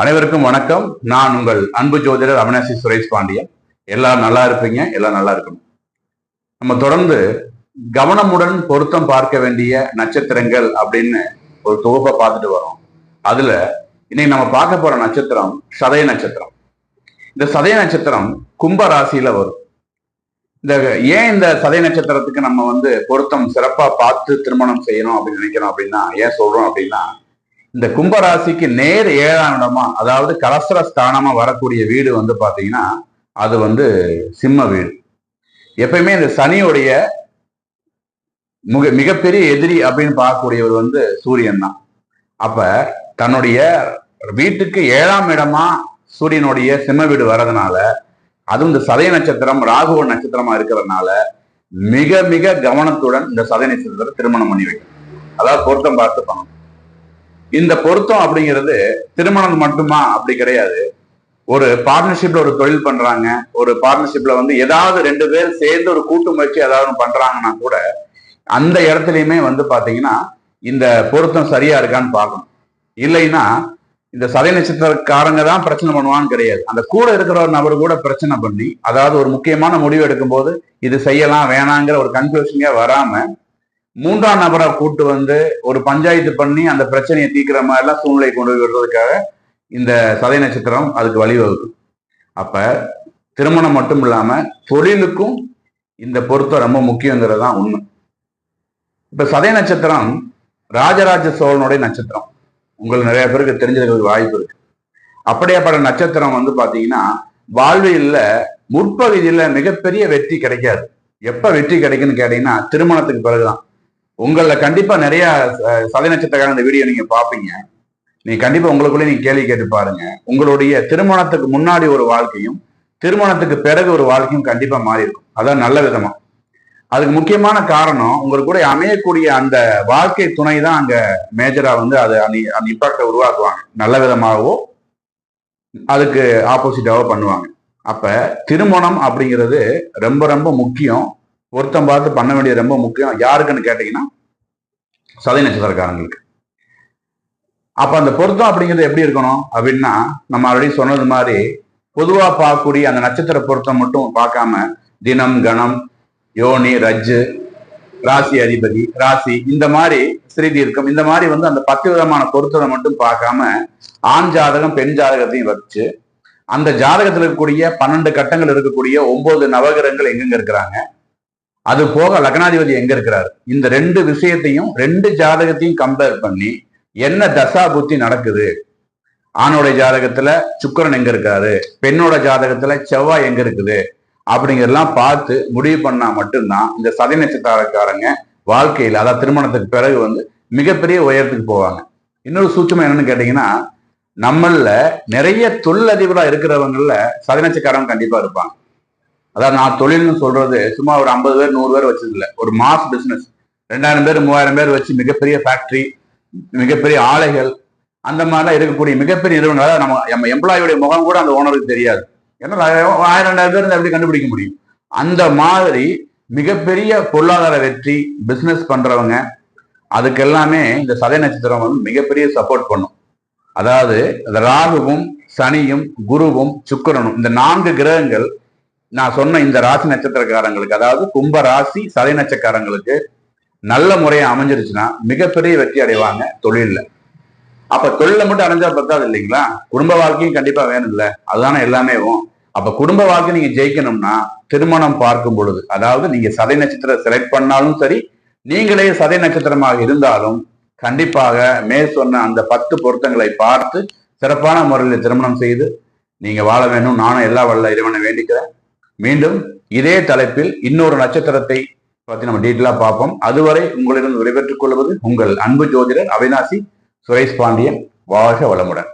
அனைவருக்கும் வணக்கம். நான் உங்கள் அன்பு ஜோதிடர் அவினாசி சுரேஷ் பாண்டியன். எல்லாரும் நல்லா இருப்பீங்க எல்லாம் நல்லா இருக்கணும். நம்ம தொடர்ந்து கவனமுடன் பொருத்தம் பார்க்க வேண்டிய நட்சத்திரங்கள் அப்படின்னு ஒரு தொகுப்பை பார்த்துட்டு வரோம். அதுல இன்னைக்கு நம்ம பார்க்க போற நட்சத்திரம் சதய நட்சத்திரம். இந்த சதய நட்சத்திரம் கும்ப ராசியில வரும். இந்த ஏன் இந்த சதய நட்சத்திரத்துக்கு நம்ம வந்து பொருத்தம் சிறப்பா பார்த்து திருமணம் செய்யணும் அப்படின்னு நினைக்கிறோம் அப்படின்னா ஏன் சொல்றோம் அப்படின்னா இந்த கும்பராசிக்கு நேர் ஏழாம் இடமா அதாவது கலசர ஸ்தானமா வரக்கூடிய வீடு வந்து பாத்தீங்கன்னா அது வந்து சிம்ம வீடு. எப்பயுமே இந்த சனியுடைய மிக மிகப்பெரிய எதிரி அப்படின்னு பார்க்கக்கூடியவர் வந்து சூரியன் தான். அப்ப தன்னுடைய வீட்டுக்கு ஏழாம் இடமா சூரியனுடைய சிம்ம வீடு வர்றதுனால அதுவும் இந்த சதய நட்சத்திரம் ராகுவ நட்சத்திரமா இருக்கிறதுனால மிக மிக கவனத்துடன் இந்த சதய நட்சத்திரத்தை திருமணம் பண்ணி வைக்கணும். அதாவது பொருத்தம் பார்த்து பண்ணணும். இந்த பொருத்தம் அப்படிங்கிறது திருமணம் மட்டுமா? அப்படி கிடையாது. ஒரு பார்ட்னர்ஷிப்ல ஒரு தொழில் பண்றாங்க. ஒரு பார்ட்னர்ஷிப்ல வந்து ஏதாவது ரெண்டு பேர் சேர்ந்து ஒரு கூட்டு முயற்சி ஏதாவது பண்றாங்கன்னா கூட அந்த இடத்துலயுமே வந்து பாத்தீங்கன்னா இந்த பொருத்தம் சரியா இருக்கான்னு பார்க்கணும். இல்லைன்னா இந்த சதை நட்சத்திரக்காரங்க தான் பிரச்சனை பண்ணுவான்னு கிடையாது. அந்த கூட இருக்கிற ஒரு நபர் கூட பிரச்சனை பண்ணி அதாவது ஒரு முக்கியமான முடிவு எடுக்கும் போது இது செய்யலாம் வேணாங்கிற ஒரு கன்ஃபியூஷனே வராம மூன்றாம் நபரை கூட்டு வந்து ஒரு பஞ்சாயத்து பண்ணி அந்த பிரச்சனையை தீக்கிற மாதிரிலாம் சூழ்நிலை கொண்டு விடுறதுக்காக இந்த சதை நட்சத்திரம் அதுக்கு வழிவகுக்கும் அப்ப திருமணம் மட்டும் இல்லாம தொழிலுக்கும் இந்த பொருத்தம் ரொம்ப முக்கியங்கிறது தான் உண்மை. இப்ப சதய நட்சத்திரம் ராஜராஜ சோழனுடைய நட்சத்திரம். உங்களுக்கு நிறைய பேருக்கு தெரிஞ்சிருக்கிறது வாய்ப்பு இருக்கு. அப்படியேப்பட்ட நட்சத்திரம் வந்து பாத்தீங்கன்னா வாழ்வியல்ல முற்பகுதியில மிகப்பெரிய வெற்றி கிடைக்காது. எப்ப வெற்றி கிடைக்குன்னு கேட்டீங்கன்னா திருமணத்துக்கு பிறகுதான். உங்கள கண்டிப்பா நிறைய சதய நட்சத்திரக்கார இந்த வீடியோ நீங்க பாப்பீங்க. நீங்க கண்டிப்பா உங்களுக்குள்ளே நீங்க கேள்வி கேட்டு பாருங்க. உங்களுடைய திருமணத்துக்கு முன்னாடி ஒரு வாழ்க்கையும் திருமணத்துக்கு பிறகு ஒரு வாழ்க்கையும் கண்டிப்பா மாறி இருக்கும். அதான் நல்ல விதமா. அதுக்கு முக்கியமான காரணம் உங்களுக்கு கூட அமையக்கூடிய அந்த வாழ்க்கை துணை தான் அங்க மேஜரா வந்து அது அந்த அந்த இம்பாக்டை உருவாக்குவாங்க. நல்ல விதமாகவோ அதுக்கு ஆப்போசிட்டாவோ பண்ணுவாங்க. அப்ப திருமணம் அப்படிங்கிறது ரொம்ப ரொம்ப முக்கியம். பொருத்தம் பார்த்து பண்ண வேண்டியது ரொம்ப முக்கியம். யாருக்குன்னு கேட்டீங்கன்னா சதை நட்சத்திரக்காரங்களுக்கு. அப்ப அந்த பொருத்தம் அப்படிங்கிறது எப்படி இருக்கணும் அப்படின்னா நம்ம ஆல்ரெடி சொன்னது மாதிரி பொதுவா பார்க்கக்கூடிய அந்த நட்சத்திர பொருத்தம் மட்டும் பார்க்காம தினம் கணம் யோனி ரஜ்ஜு ராசி அதிபதி ராசி இந்த மாதிரி ஸ்ரீதீர்க்கம் இந்த மாதிரி வந்து அந்த பத்து விதமான பொருத்தத்தை மட்டும் பார்க்காம ஆண் ஜாதகம் பெண் ஜாதகத்தையும் வச்சு அந்த ஜாதகத்தில் இருக்கக்கூடிய பன்னெண்டு கட்டங்கள் இருக்கக்கூடிய ஒன்பது நவகிரகங்கள் எங்கெங்க இருக்கிறாங்க? அது போக லக்னாதிபதி எங்க இருக்கிறாரு? இந்த ரெண்டு விஷயத்தையும் ரெண்டு ஜாதகத்தையும் கம்பேர் பண்ணி என்ன தசா புத்தி நடக்குது? ஆணோட ஜாதகத்துல சுக்கரன் எங்க இருக்காரு? பெண்ணோட ஜாதகத்துல செவ்வாய் எங்க இருக்குது? அப்படிங்கிறதெல்லாம் பார்த்து முடிவு பண்ணா மட்டும்தான் இந்த சதி நட்சத்திரக்காரங்க வாழ்க்கையில் அதாவது திருமணத்துக்கு பிறகு வந்து மிகப்பெரிய உயரத்துக்கு போவாங்க. இன்னொரு சூட்சம் என்னன்னு கேட்டீங்கன்னா நம்மள நிறைய தொழிலதிபரா இருக்கிறவங்கள சதி நட்சத்திரக்காரங்க கண்டிப்பா இருப்பாங்க. அதாவது நான் தொழில்னு சொல்றது சும்மா ஒரு ஐம்பது பேர் நூறு பேர் வச்சது ஒரு மாஸ் பிசினஸ் ரெண்டாயிரம் பேர் மூவாயிரம் பேர் வச்சு மிகப்பெரிய ஃபேக்டரி மிகப்பெரிய ஆலைகள் அந்த மாதிரிலாம் இருக்கக்கூடிய மிகப்பெரிய நிறுவனம் நம்ம நம்ம எம்ப்ளாயோடைய முகம் கூட அந்த ஓனருக்கு தெரியாது. ஏன்னா ஆயிரம் ரெண்டாயிரம் பேர் எப்படி கண்டுபிடிக்க முடியும்? அந்த மாதிரி மிகப்பெரிய பொருளாதார வெற்றி பிசினஸ் பண்றவங்க அதுக்கெல்லாமே இந்த சதய நட்சத்திரம் வந்து மிகப்பெரிய சப்போர்ட் பண்ணும். அதாவது ராகுவும் சனியும் குருவும் சுக்கரனும் இந்த நான்கு கிரகங்கள் நான் சொன்ன இந்த ராசி நட்சத்திரக்காரங்களுக்கு அதாவது கும்ப ராசி சதை நட்சக்காரங்களுக்கு நல்ல முறையை அமைஞ்சிருச்சுன்னா மிகப்பெரிய வெற்றி அடைவாங்க தொழிலில். அப்ப தொழில மட்டும் அடைஞ்சா பத்தாது இல்லைங்களா? குடும்ப வாழ்க்கையும் கண்டிப்பா வேணும் இல்ல அதுதானே எல்லாமே அப்ப குடும்ப வாழ்க்கை நீங்க ஜெயிக்கணும்னா திருமணம் பார்க்கும் பொழுது அதாவது நீங்க சதை நட்சத்திரம் செலக்ட் பண்ணாலும் சரி நீங்களே சதை நட்சத்திரமாக இருந்தாலும் கண்டிப்பாக மேல் சொன்ன அந்த பத்து பொருத்தங்களை பார்த்து சிறப்பான முறையில் திருமணம் செய்து நீங்க வாழ வேணும். நானும் எல்லா வல்ல இறைவனை வேண்டிக்கிறேன். மீண்டும் இதே தலைப்பில் இன்னொரு நட்சத்திரத்தை பத்தி நம்ம டீட்டெயிலா பார்ப்போம். அதுவரை உங்களிடம் விடைபெற்றுக் கொள்வது உங்கள் அன்பு ஜோதிடர் அவினாசி சுரேஷ் பாண்டியன். வாழ்க வளமுடன்.